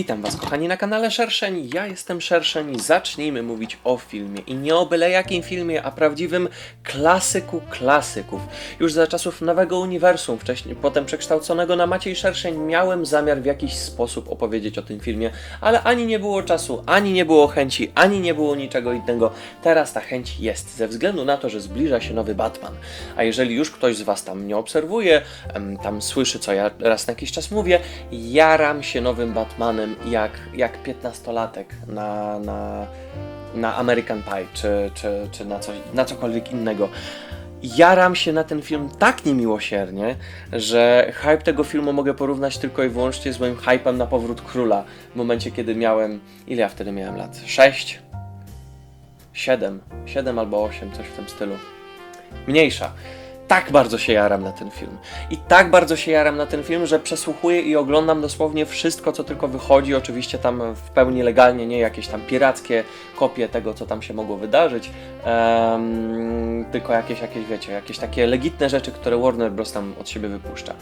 Witam Was kochani na kanale Szerszeń, ja jestem Szerszeń i zacznijmy mówić o filmie i nie o byle jakim filmie, a prawdziwym klasyku klasyków. Już za czasów nowego uniwersum, wcześniej potem przekształconego na Maciej Szerszeń, miałem zamiar w jakiś sposób opowiedzieć o tym filmie, ale ani nie było czasu, ani nie było chęci, ani nie było niczego innego. Teraz ta chęć jest, ze względu na to, że zbliża się nowy Batman. A jeżeli już ktoś z Was tam mnie obserwuje, tam słyszy, co ja raz na jakiś czas mówię, jaram się nowym Batmanem jak, jak 15-latek na, na, na American Pie, czy, czy, czy na, coś, na cokolwiek innego. Jaram się na ten film tak niemiłosiernie, że hype tego filmu mogę porównać tylko i wyłącznie z moim hypem na powrót króla. W momencie, kiedy miałem. Ile ja wtedy miałem lat? 6? 7? 7 albo 8, coś w tym stylu. Mniejsza. Tak bardzo się jaram na ten film. I tak bardzo się jaram na ten film, że przesłuchuję i oglądam dosłownie wszystko, co tylko wychodzi. Oczywiście tam w pełni legalnie, nie jakieś tam pirackie kopie tego, co tam się mogło wydarzyć. Em, tylko jakieś, jakieś, wiecie, jakieś takie legitne rzeczy, które Warner Bros. tam od siebie wypuszcza.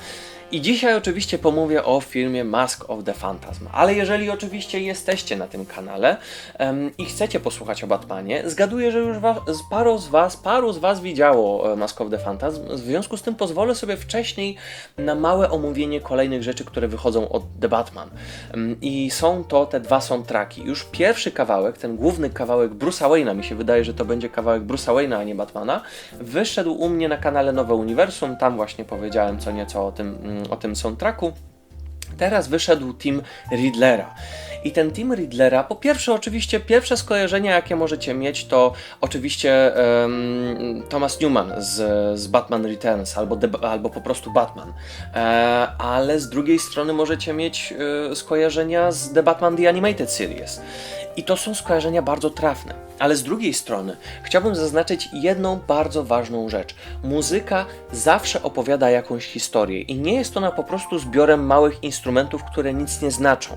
I dzisiaj oczywiście pomówię o filmie Mask of the Phantasm. Ale jeżeli oczywiście jesteście na tym kanale em, i chcecie posłuchać o Batmanie, zgaduję, że już wa- z paru z was, paru z was widziało e, Mask of the Phantasm. W związku z tym pozwolę sobie wcześniej na małe omówienie kolejnych rzeczy, które wychodzą od The Batman. Em, I są to te dwa soundtracki. Już pierwszy kawałek, ten główny kawałek Bruce'a Wayne'a, mi się wydaje, że to będzie kawałek Bruce'a Wayne'a, a nie Batmana, wyszedł u mnie na kanale Nowe Uniwersum. Tam właśnie powiedziałem co nieco o tym, mm, o tym soundtracku. Teraz wyszedł team Riddlera. I ten team Riddlera, po pierwsze, oczywiście, pierwsze skojarzenia, jakie możecie mieć, to oczywiście em, Thomas Newman z, z Batman Returns albo, albo po prostu Batman. E, ale z drugiej strony możecie mieć e, skojarzenia z The Batman The Animated Series. I to są skojarzenia bardzo trafne. Ale z drugiej strony chciałbym zaznaczyć jedną bardzo ważną rzecz. Muzyka zawsze opowiada jakąś historię i nie jest ona po prostu zbiorem małych instrumentów, które nic nie znaczą.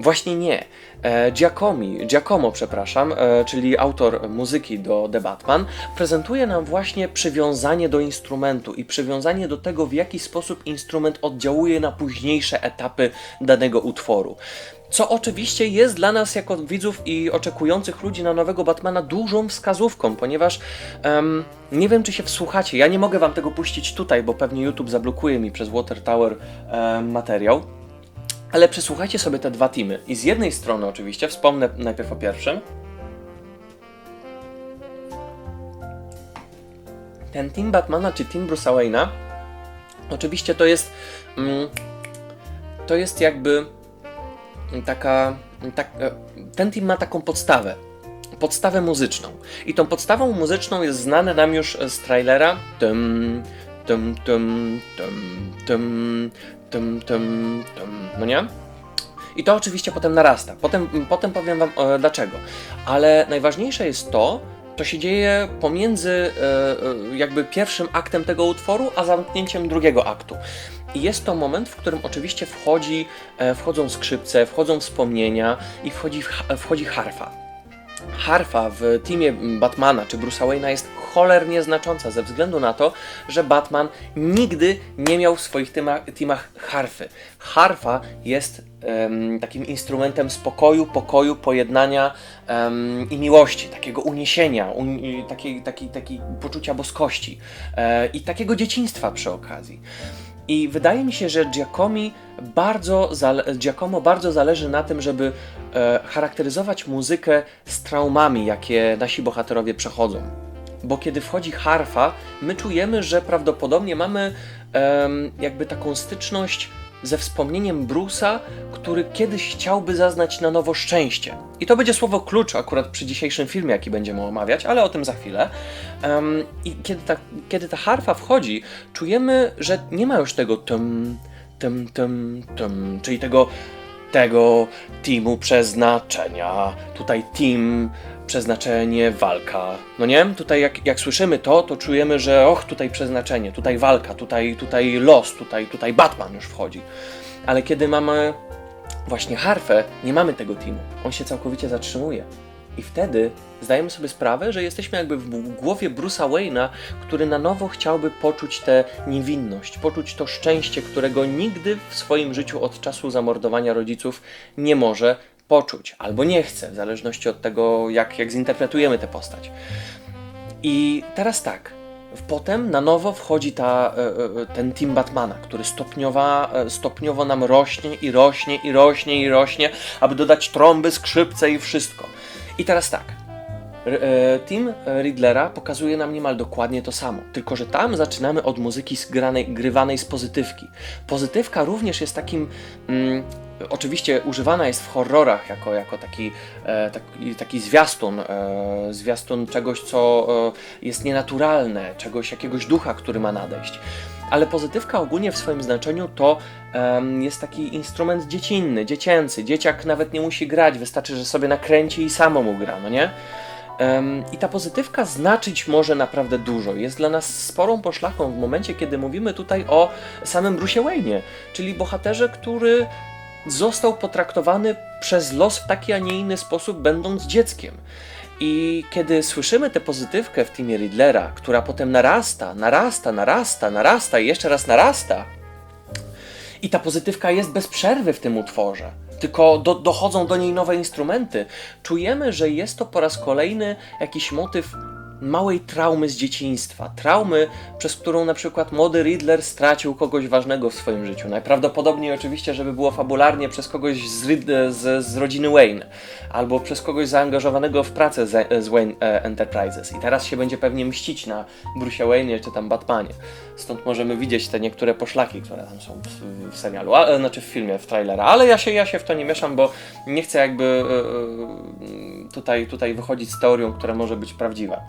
Właśnie nie. E, Giacomi, Giacomo, przepraszam, e, czyli autor muzyki do The Batman, prezentuje nam właśnie przywiązanie do instrumentu i przywiązanie do tego, w jaki sposób instrument oddziałuje na późniejsze etapy danego utworu. Co oczywiście jest dla nas, jako widzów i oczekujących ludzi na nowego Batmana, dużą wskazówką, ponieważ em, nie wiem, czy się wsłuchacie. Ja nie mogę wam tego puścić tutaj, bo pewnie YouTube zablokuje mi przez Water Tower em, materiał. Ale przesłuchajcie sobie te dwa teamy. I z jednej strony, oczywiście, wspomnę najpierw o pierwszym. Ten team Batmana czy team Bruce'a Wayne'a, oczywiście to jest. Mm, to jest jakby taka. Tak, e, ten team ma taką podstawę. Podstawę muzyczną. I tą podstawą muzyczną jest znane nam już z trailera. Tum, tum, tum, tum, tum, tum, tum, tum. No nie? I to oczywiście potem narasta. Potem, potem powiem Wam e, dlaczego. Ale najważniejsze jest to, to się dzieje pomiędzy e, e, jakby pierwszym aktem tego utworu, a zamknięciem drugiego aktu. I jest to moment, w którym oczywiście wchodzi, e, wchodzą skrzypce, wchodzą wspomnienia i wchodzi, wchodzi harfa. Harfa w teamie Batmana czy Bruce'a Wayne'a jest cholernie znacząca ze względu na to, że Batman nigdy nie miał w swoich teamach, teamach harfy. Harfa jest em, takim instrumentem spokoju, pokoju, pojednania em, i miłości, takiego uniesienia, un, takiej, takiej poczucia boskości e, i takiego dzieciństwa przy okazji. I wydaje mi się, że Giacomi bardzo Giacomo bardzo zależy na tym, żeby e, charakteryzować muzykę z traumami, jakie nasi bohaterowie przechodzą. Bo kiedy wchodzi harfa, my czujemy, że prawdopodobnie mamy em, jakby taką styczność ze wspomnieniem Bruce'a, który kiedyś chciałby zaznać na nowo szczęście. I to będzie słowo klucz akurat przy dzisiejszym filmie, jaki będziemy omawiać, ale o tym za chwilę. Em, I kiedy ta, kiedy ta harfa wchodzi, czujemy, że nie ma już tego tum, tum, tum, tum, czyli tego, tego teamu przeznaczenia. Tutaj team, przeznaczenie, walka. No nie? Tutaj jak, jak słyszymy to, to czujemy, że och, tutaj przeznaczenie, tutaj walka, tutaj, tutaj los, tutaj, tutaj Batman już wchodzi. Ale kiedy mamy właśnie harfę, nie mamy tego teamu. On się całkowicie zatrzymuje. I wtedy zdajemy sobie sprawę, że jesteśmy jakby w głowie Bruce'a Wayne'a, który na nowo chciałby poczuć tę niewinność, poczuć to szczęście, którego nigdy w swoim życiu od czasu zamordowania rodziców nie może poczuć, albo nie chce, w zależności od tego, jak, jak zinterpretujemy tę postać. I teraz tak. Potem na nowo wchodzi ta, e, e, ten team Batmana, który stopniowa, e, stopniowo nam rośnie i rośnie i rośnie i rośnie, aby dodać trąby, skrzypce i wszystko. I teraz tak. E, Team Riddlera pokazuje nam niemal dokładnie to samo, tylko że tam zaczynamy od muzyki zgranej, grywanej z pozytywki. Pozytywka również jest takim. Mm, oczywiście używana jest w horrorach jako, jako taki, e, taki, taki zwiastun, e, zwiastun czegoś, co e, jest nienaturalne, czegoś, jakiegoś ducha, który ma nadejść. Ale pozytywka ogólnie w swoim znaczeniu to jest taki instrument dziecinny, dziecięcy. Dzieciak nawet nie musi grać, wystarczy, że sobie nakręci i samo mu gra, no nie? I ta pozytywka znaczyć może naprawdę dużo. Jest dla nas sporą poszlaką w momencie, kiedy mówimy tutaj o samym Bruce'ie Wayne'ie, czyli bohaterze, który został potraktowany przez los w taki, a nie inny sposób, będąc dzieckiem. I kiedy słyszymy tę pozytywkę w teamie Riddlera, która potem narasta, narasta, narasta, narasta i jeszcze raz narasta, i ta pozytywka jest bez przerwy w tym utworze. Tylko do, dochodzą do niej nowe instrumenty. Czujemy, że jest to po raz kolejny jakiś motyw małej traumy z dzieciństwa. Traumy, przez którą na przykład młody Riddler stracił kogoś ważnego w swoim życiu. Najprawdopodobniej oczywiście, żeby było fabularnie przez kogoś z, z, z rodziny Wayne. Albo przez kogoś zaangażowanego w pracę z, z Wayne e, Enterprises. I teraz się będzie pewnie mścić na Bruce'ie Wayne'ie czy tam Batmanie. Stąd możemy widzieć te niektóre poszlaki, które tam są w, w serialu, a, e, znaczy w filmie, w trailerze. Ale ja się, ja się w to nie mieszam, bo nie chcę jakby e, e, tutaj, tutaj wychodzić z teorią, która może być prawdziwa.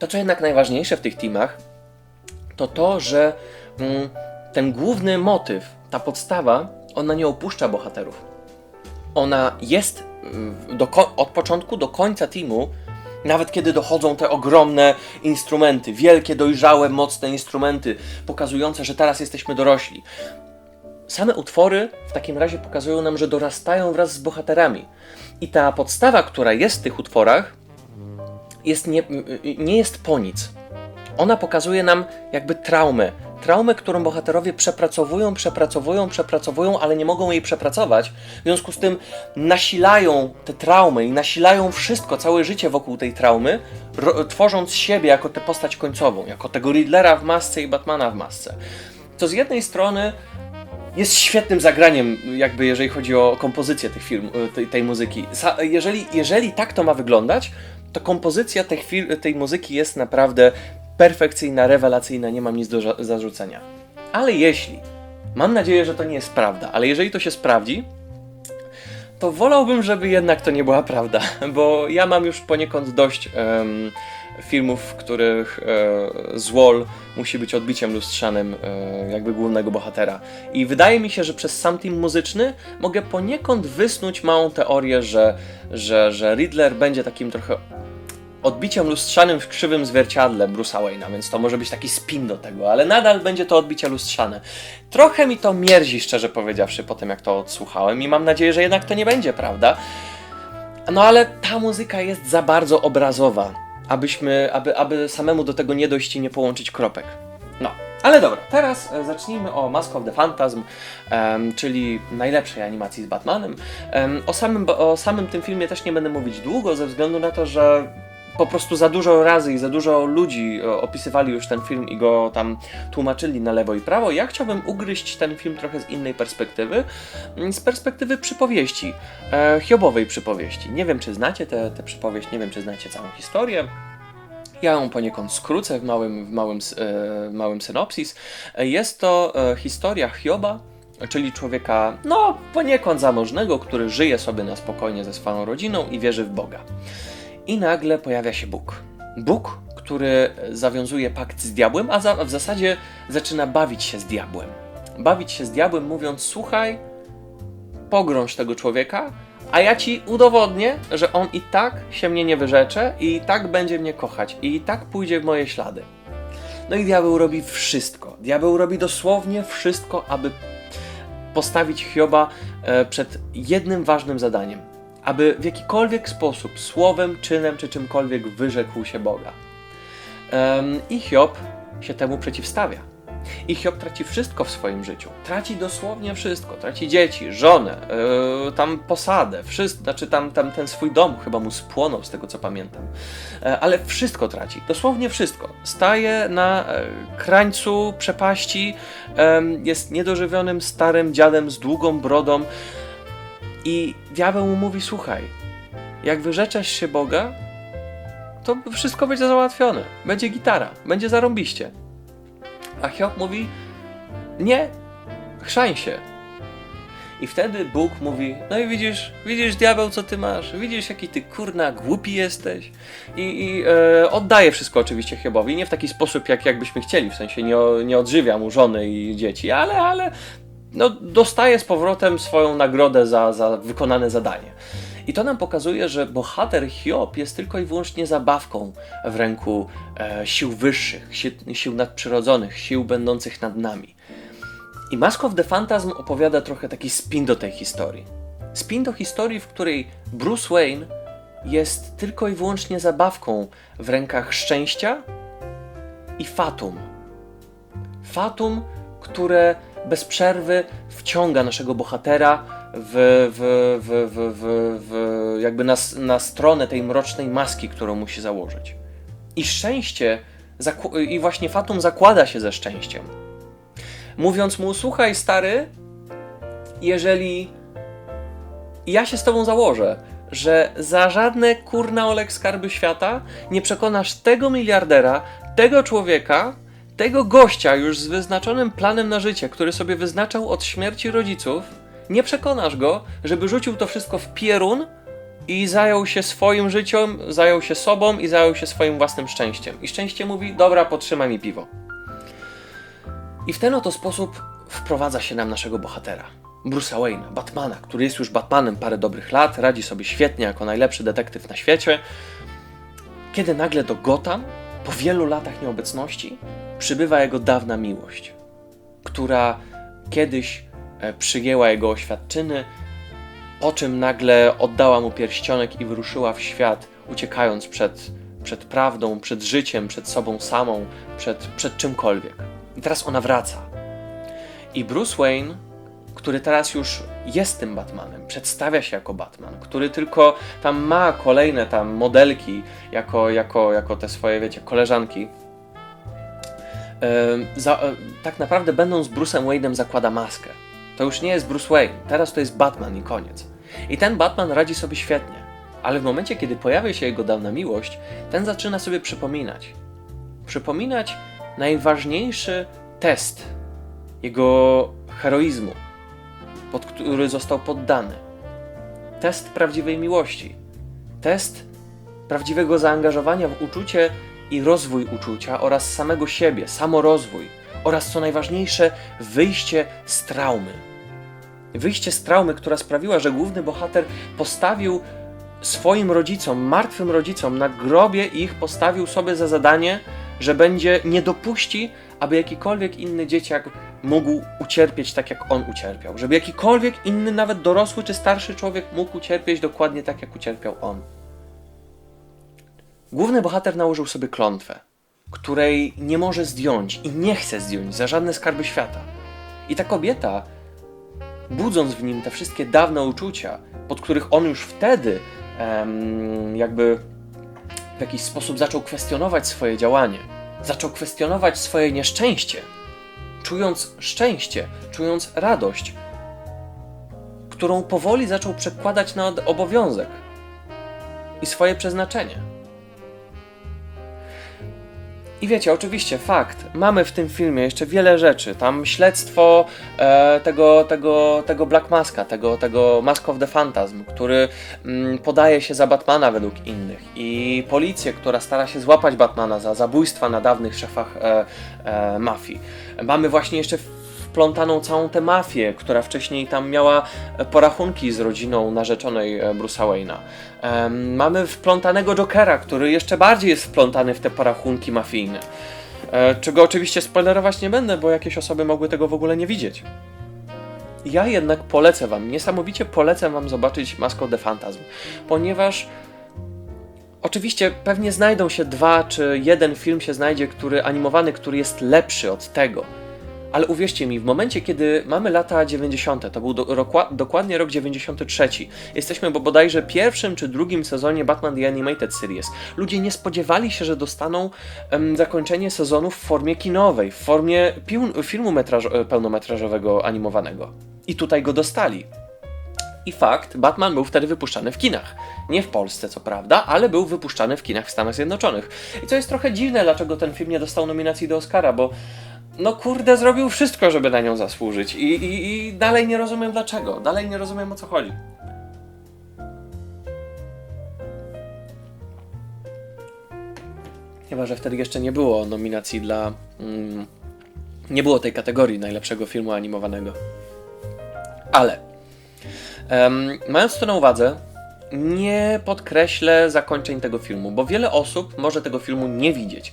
To, co jednak najważniejsze w tych teamach, to to, że mm, ten główny motyw, ta podstawa, ona nie opuszcza bohaterów. Ona jest mm, do, od początku do końca teamu, nawet kiedy dochodzą te ogromne instrumenty, wielkie, dojrzałe, mocne instrumenty, pokazujące, że teraz jesteśmy dorośli. Same utwory w takim razie pokazują nam, że dorastają wraz z bohaterami. I ta podstawa, która jest w tych utworach, jest nie, nie jest po nic. Ona pokazuje nam jakby traumę. Traumę, którą bohaterowie przepracowują, przepracowują, przepracowują, ale nie mogą jej przepracować. W związku z tym nasilają te traumy i nasilają wszystko, całe życie wokół tej traumy, tworząc siebie jako tę postać końcową, jako tego Riddlera w masce i Batmana w masce. To z jednej strony jest świetnym zagraniem, jakby jeżeli chodzi o kompozycję tych film, tej, tej muzyki. Sa- jeżeli, jeżeli tak to ma wyglądać, to kompozycja fil- tej muzyki jest naprawdę perfekcyjna, rewelacyjna, nie mam nic do zarzucenia. Ale jeśli, mam nadzieję, że to nie jest prawda, ale jeżeli to się sprawdzi, to wolałbym, żeby jednak to nie była prawda, bo ja mam już poniekąd dość em, filmów, w których e, złol musi być odbiciem lustrzanym e, jakby głównego bohatera. I wydaje mi się, że przez sam team muzyczny mogę poniekąd wysnuć małą teorię, że, że, że Riddler będzie takim trochę odbiciem lustrzanym w krzywym zwierciadle Bruce'a Wayne'a, więc to może być taki spin do tego, ale nadal będzie to odbicie lustrzane. Trochę mi to mierzi, szczerze powiedziawszy, po tym jak to odsłuchałem i mam nadzieję, że jednak to nie będzie prawda. No ale ta muzyka jest za bardzo obrazowa, abyśmy, aby, aby samemu do tego nie dojść i nie połączyć kropek. No, ale dobra, teraz e, zacznijmy o Mask of the Phantasm, em, czyli najlepszej animacji z Batmanem. Em, o, samym, o samym tym filmie też nie będę mówić długo, ze względu na to, że po prostu za dużo razy i za dużo ludzi e, opisywali już ten film i go tam tłumaczyli na lewo i prawo. Ja chciałbym ugryźć ten film trochę z innej perspektywy, mm, z perspektywy przypowieści, e, hiobowej przypowieści. Nie wiem, czy znacie tę te przypowieść, nie wiem, czy znacie całą historię. Ja ją poniekąd skrócę w małym, w małym, e, małym synopsis. E, Jest to e, historia Hioba, czyli człowieka, no, poniekąd zamożnego, który żyje sobie na spokojnie ze swoją rodziną i wierzy w Boga. I nagle pojawia się Bóg. Bóg, który zawiązuje pakt z diabłem, a za, w zasadzie zaczyna bawić się z diabłem. Bawić się z diabłem, mówiąc: Słuchaj, pogrąż tego człowieka, a ja ci udowodnię, że on i tak się mnie nie wyrzecze, i tak będzie mnie kochać, i i tak pójdzie w moje ślady. No i diabeł robi wszystko. Diabeł robi dosłownie wszystko, aby postawić Hioba e, przed jednym ważnym zadaniem. Aby w jakikolwiek sposób, słowem, czynem czy czymkolwiek wyrzekł się Boga. I Hiob się temu przeciwstawia. I Hiob traci wszystko w swoim życiu. Traci dosłownie wszystko. Traci dzieci, żonę, yy, tam posadę, wszystko, znaczy tam, tam ten swój dom chyba mu spłonął z tego co pamiętam. E, ale wszystko traci, dosłownie wszystko. Staje na e, krańcu przepaści, em, jest niedożywionym starym dziadem z długą brodą i diabeł mu mówi, słuchaj, jak wyrzeczesz się Boga, to wszystko będzie załatwione. Będzie gitara, będzie zarąbiście. A Hiob mówi: Nie, chrzań się. I wtedy Bóg mówi: No i widzisz, widzisz, diabeł, co ty masz? Widzisz, jaki ty kurna głupi jesteś? I, i e, oddaje wszystko oczywiście Hiobowi. Nie w taki sposób, jak jakbyśmy chcieli, w sensie nie, nie odżywia mu żony i dzieci, ale, ale no, dostaje z powrotem swoją nagrodę za, za wykonane zadanie. I to nam pokazuje, że bohater Hiob jest tylko i wyłącznie zabawką w ręku e, sił wyższych, sił, sił nadprzyrodzonych, sił będących nad nami. I Mask of the Phantasm opowiada trochę taki spin do tej historii. Spin do historii, w której Bruce Wayne jest tylko i wyłącznie zabawką w rękach szczęścia i fatum. Fatum, które bez przerwy wciąga naszego bohatera w, w, w, w, w, w jakby na, na stronę tej mrocznej maski, którą musi założyć. I szczęście, i właśnie Fatum zakłada się ze szczęściem. Mówiąc mu, słuchaj stary, jeżeli ja się z tobą założę, że za żadne kurna olek skarby świata nie przekonasz tego miliardera, tego człowieka, tego gościa już z wyznaczonym planem na życie, który sobie wyznaczał od śmierci rodziców, nie przekonasz go, żeby rzucił to wszystko w pierun i zajął się swoim życiem, zajął się sobą i zajął się swoim własnym szczęściem. I szczęście mówi: Dobra, potrzymaj mi piwo. I w ten oto sposób wprowadza się nam naszego bohatera. Bruce'a Wayne'a, Batmana, który jest już Batmanem parę dobrych lat, radzi sobie świetnie jako najlepszy detektyw na świecie, kiedy nagle do Gotham, po wielu latach nieobecności, przybywa jego dawna miłość, która kiedyś e, przyjęła jego oświadczyny, po czym nagle oddała mu pierścionek i wyruszyła w świat, uciekając przed, przed prawdą, przed życiem, przed sobą samą, przed, przed czymkolwiek. I teraz ona wraca. I Bruce Wayne, który teraz już jest tym Batmanem, przedstawia się jako Batman, który tylko tam ma kolejne tam modelki jako, jako, jako te swoje, wiecie, koleżanki, za, e, tak naprawdę będąc Bruce'em Wayne'em zakłada maskę. To już nie jest Bruce Wayne, teraz to jest Batman i koniec. I ten Batman radzi sobie świetnie, ale w momencie, kiedy pojawia się jego dawna miłość, ten zaczyna sobie przypominać. Przypominać najważniejszy test jego heroizmu, pod który został poddany. Test prawdziwej miłości. Test prawdziwego zaangażowania w uczucie i rozwój uczucia oraz samego siebie, samorozwój oraz co najważniejsze, wyjście z traumy. Wyjście z traumy, która sprawiła, że główny bohater postawił swoim rodzicom, martwym rodzicom, na grobie ich postawił sobie za zadanie, że będzie nie dopuści, aby jakikolwiek inny dzieciak mógł ucierpieć tak, jak on ucierpiał. Żeby jakikolwiek inny, nawet dorosły czy starszy człowiek mógł ucierpieć dokładnie tak, jak ucierpiał on. Główny bohater nałożył sobie klątwę, której nie może zdjąć i nie chce zdjąć za żadne skarby świata. I ta kobieta, budząc w nim te wszystkie dawne uczucia, pod których on już wtedy em, jakby w jakiś sposób zaczął kwestionować swoje działanie, zaczął kwestionować swoje nieszczęście, czując szczęście, czując radość, którą powoli zaczął przekładać na obowiązek i swoje przeznaczenie. I wiecie, oczywiście, fakt, mamy w tym filmie jeszcze wiele rzeczy. Tam śledztwo e, tego, tego, tego Black Maska, tego, tego Mask of the Phantasm, który mm, podaje się za Batmana według innych. I policję, która stara się złapać Batmana za zabójstwa na dawnych szefach e, e, mafii. Mamy właśnie jeszcze wplątaną całą tę mafię, która wcześniej tam miała e, porachunki z rodziną narzeczonej e, Bruce'a Wayne'a. Mamy wplątanego Jokera, który jeszcze bardziej jest wplątany w te porachunki mafijne. E, czego oczywiście spoilerować nie będę, bo jakieś osoby mogły tego w ogóle nie widzieć. ja jednak polecę Wam, niesamowicie polecę Wam zobaczyć Mask of the ponieważ oczywiście pewnie znajdą się dwa, czy jeden film się znajdzie, który animowany, który jest lepszy od tego. Ale uwierzcie mi, w momencie, kiedy mamy lata 90., to był do, dokładnie rok 93, jesteśmy bo bodajże pierwszym czy drugim sezonie Batman The Animated Series. Ludzie nie spodziewali się, że dostaną zakończenie sezonu w formie kinowej, w formie filmu metraż, e, pełnometrażowego animowanego. I tutaj go dostali. I fakt, Batman był wtedy wypuszczany w kinach. Nie w Polsce, co prawda, ale był wypuszczany w kinach w Stanach Zjednoczonych. I co jest trochę dziwne, dlaczego ten film nie dostał nominacji do Oscara, bo no kurde, zrobił wszystko, żeby na nią zasłużyć. I, i, I dalej nie rozumiem dlaczego. Dalej nie rozumiem o co chodzi. Chyba, że wtedy jeszcze nie było nominacji dla. Mm, nie było tej kategorii najlepszego filmu animowanego. Ale. em, mając to na uwadze, nie podkreślę zakończeń tego filmu, bo wiele osób może tego filmu nie widzieć.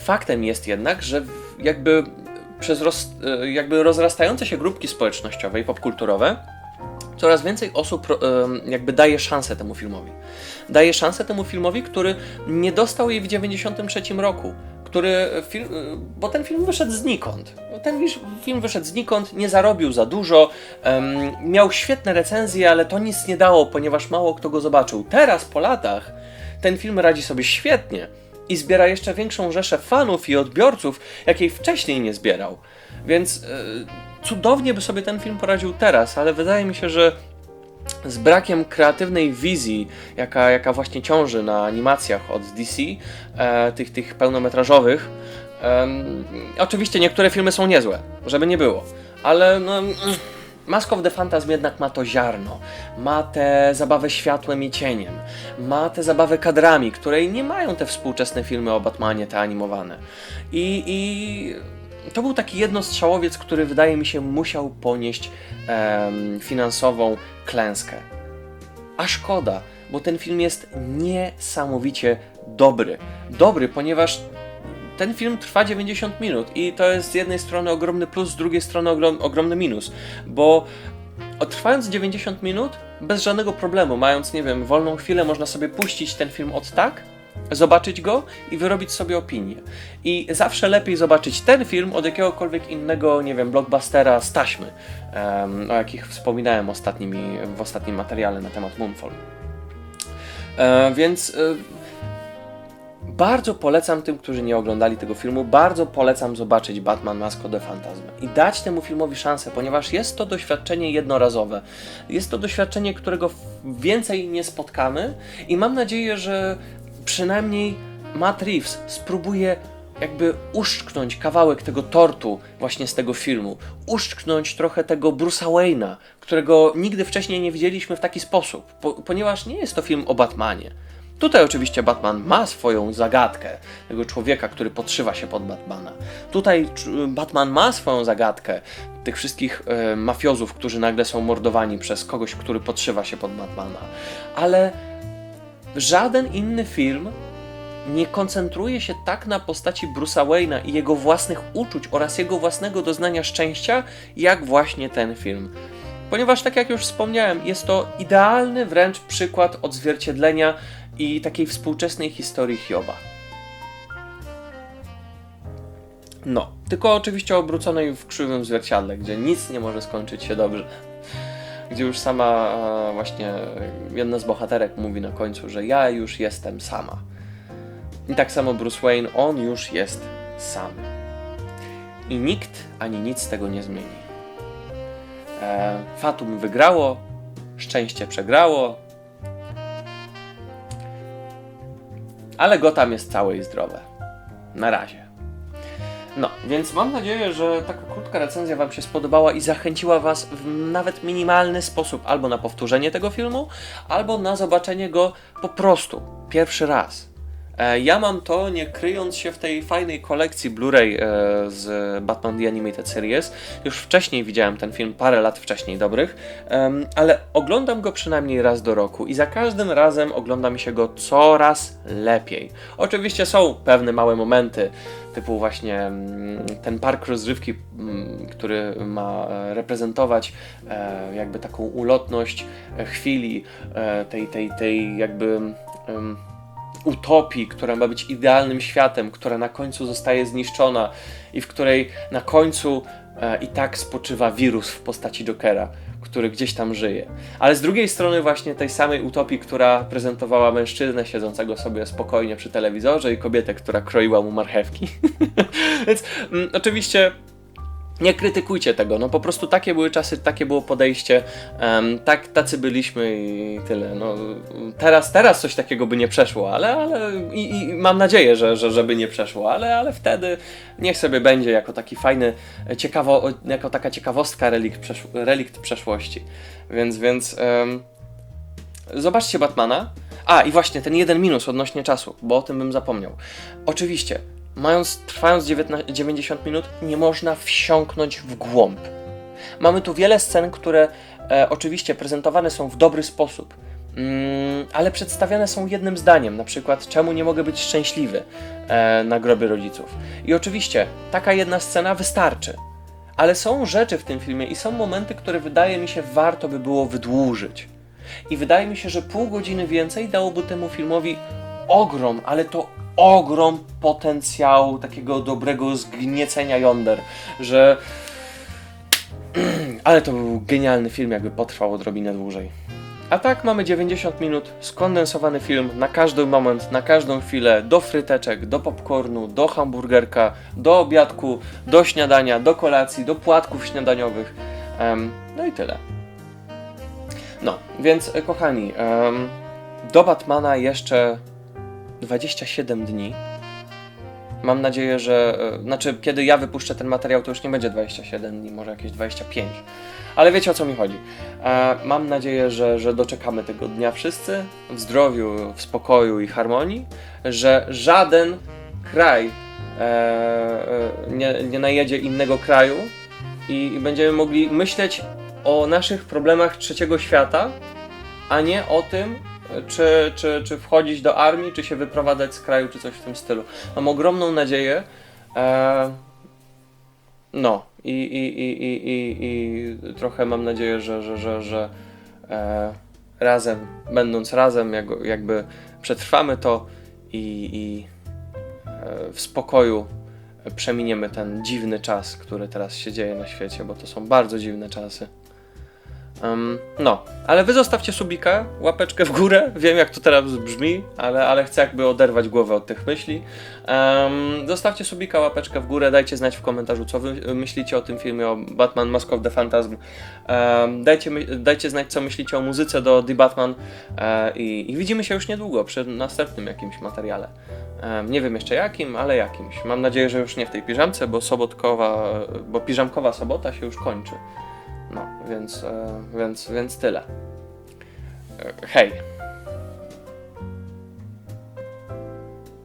Faktem jest jednak, że jakby przez roz, e, jakby rozrastające się grupki społecznościowe i popkulturowe coraz więcej osób em, jakby daje szansę temu filmowi. Daje szansę temu filmowi, który nie dostał jej w 93 roku. Który film, bo ten film wyszedł znikąd. Ten film wyszedł znikąd, nie zarobił za dużo, miał świetne recenzje, ale to nic nie dało, ponieważ mało kto go zobaczył. Teraz, po latach, ten film radzi sobie świetnie i zbiera jeszcze większą rzeszę fanów i odbiorców, jakiej wcześniej nie zbierał. Więc e, cudownie by sobie ten film poradził teraz, ale wydaje mi się, że z brakiem kreatywnej wizji, jaka, jaka właśnie ciąży na animacjach od DC, e, tych, tych pełnometrażowych. em, oczywiście niektóre filmy są niezłe, żeby nie było, ale no, mm, Mask of the Phantasm jednak ma to ziarno, ma tę zabawę światłem i cieniem, ma tę zabawę kadrami, której nie mają te współczesne filmy o Batmanie, te animowane. I, i to był taki jednostrzałowiec, który wydaje mi się musiał ponieść em, finansową klęskę. A szkoda, bo ten film jest niesamowicie dobry. Dobry, ponieważ ten film trwa 90 minut i to jest z jednej strony ogromny plus, z drugiej strony ogrom, ogromny minus, bo trwając 90 minut, bez żadnego problemu, mając, nie wiem, wolną chwilę, można sobie puścić ten film od tak, zobaczyć go i wyrobić sobie opinię. I zawsze lepiej zobaczyć ten film od jakiegokolwiek innego, nie wiem, blockbustera z taśmy, em, o jakich wspominałem ostatnimi, w ostatnim materiale na temat Moonfall. E, więc e, bardzo polecam tym, którzy nie oglądali tego filmu, bardzo polecam zobaczyć Batman Mask of the Phantasm i dać temu filmowi szansę, ponieważ jest to doświadczenie jednorazowe. Jest to doświadczenie, którego więcej nie spotkamy i mam nadzieję, że przynajmniej Matt Reeves spróbuje jakby uszczknąć kawałek tego tortu właśnie z tego filmu, uszczknąć trochę tego Bruce'a Wayne'a, którego nigdy wcześniej nie widzieliśmy w taki sposób, po, ponieważ nie jest to film o Batmanie. Tutaj oczywiście Batman ma swoją zagadkę, tego człowieka, który podszywa się pod Batmana. Tutaj Batman ma swoją zagadkę, tych wszystkich e, mafiozów, którzy nagle są mordowani przez kogoś, który podszywa się pod Batmana. Ale żaden inny film nie koncentruje się tak na postaci Bruce'a Wayne'a i jego własnych uczuć oraz jego własnego doznania szczęścia, jak właśnie ten film. Ponieważ, tak jak już wspomniałem, jest to idealny wręcz przykład odzwierciedlenia i takiej współczesnej historii Hioba. No, tylko oczywiście obróconej w krzywym zwierciadle, gdzie nic nie może skończyć się dobrze. Gdzie już sama e, właśnie jedna z bohaterek mówi na końcu, że ja już jestem sama. I tak samo Bruce Wayne, on już jest sam. I nikt ani nic tego nie zmieni. E, Fatum wygrało, szczęście przegrało, ale Gotham jest całe i zdrowe. Na razie. No, więc mam nadzieję, że taka krótka recenzja Wam się spodobała i zachęciła Was w nawet minimalny sposób albo na powtórzenie tego filmu, albo na zobaczenie go po prostu pierwszy raz. E, Ja mam to nie kryjąc się w tej fajnej kolekcji Blu-ray e, z Batman The Animated Series. Już wcześniej widziałem ten film, parę lat wcześniej dobrych, ale oglądam go przynajmniej raz do roku i za każdym razem ogląda mi się go coraz lepiej. Oczywiście są pewne małe momenty, typu właśnie mm, ten park rozrywki, mm, który ma e, reprezentować jakby taką ulotność chwili, tej, tej, tej jakby utopii, która ma być idealnym światem, która na końcu zostaje zniszczona i w której na końcu e, i tak spoczywa wirus w postaci Jokera, który gdzieś tam żyje. Ale z drugiej strony właśnie tej samej utopii, która prezentowała mężczyznę siedzącego sobie spokojnie przy telewizorze i kobietę, która kroiła mu marchewki. Więc mm, oczywiście nie krytykujcie tego, no po prostu takie były czasy, takie było podejście, em, tak, tacy byliśmy i tyle. No, teraz, teraz coś takiego by nie przeszło, ale, ale i, i mam nadzieję, że, że żeby nie przeszło, ale, ale wtedy niech sobie będzie jako taki fajny, ciekawo, jako taka ciekawostka relikt, przesz, relikt przeszłości. Więc, więc em, zobaczcie Batmana. A, i właśnie ten jeden minus odnośnie czasu, bo o tym bym zapomniał. Oczywiście, mając, trwając 19, 90 minut, nie można wsiąknąć w głąb. Mamy tu wiele scen, które e, oczywiście prezentowane są w dobry sposób, mm, ale przedstawiane są jednym zdaniem, na przykład czemu nie mogę być szczęśliwy e, na grobie rodziców. I oczywiście taka jedna scena wystarczy. Ale są rzeczy w tym filmie i są momenty, które wydaje mi się warto by było wydłużyć. I wydaje mi się, że pół godziny więcej dałoby temu filmowi ogrom, ale to ogrom potencjału takiego dobrego zgniecenia jąder, że. ale to był genialny film, jakby potrwał odrobinę dłużej. A tak mamy 90 minut, skondensowany film na każdy moment, na każdą chwilę, do fryteczek, do popcornu, do hamburgerka, do obiadku, do śniadania, do kolacji, do płatków śniadaniowych. Em, no i tyle. No, więc e, kochani, em, do Batmana jeszcze 27 dni. Mam nadzieję, że. e, Znaczy, kiedy ja wypuszczę ten materiał, to już nie będzie 27 dni, może jakieś 25. Ale wiecie o co mi chodzi. E, mam nadzieję, że, że doczekamy tego dnia wszyscy w zdrowiu, w spokoju i harmonii, że żaden kraj e, nie, nie najedzie innego kraju i, i będziemy mogli myśleć o naszych problemach trzeciego świata, a nie o tym, czy, czy, czy wchodzić do armii, czy się wyprowadzać z kraju, czy coś w tym stylu. Mam ogromną nadzieję. E, no, i, i, i, i, i, i trochę mam nadzieję, że, że, że, że e, razem, będąc razem, jak, jakby przetrwamy to i, i e, w spokoju przeminiemy ten dziwny czas, który teraz się dzieje na świecie, bo to są bardzo dziwne czasy. Em, no, ale wy zostawcie subika, łapeczkę w górę. Wiem, jak to teraz brzmi, ale, ale chcę jakby oderwać głowę od tych myśli. Em, zostawcie subika, łapeczkę w górę, dajcie znać w komentarzu, co wy myślicie o tym filmie, o Batman Mask of the Phantasm. Em, dajcie, dajcie znać, co myślicie o muzyce do The Batman e, i, i widzimy się już niedługo przy następnym jakimś materiale. Em, nie wiem jeszcze jakim, ale jakimś. Mam nadzieję, że już nie w tej piżamce, bo sobotkowa, bo piżamkowa sobota się już kończy. No, więc, e, więc, więc tyle. E, hej.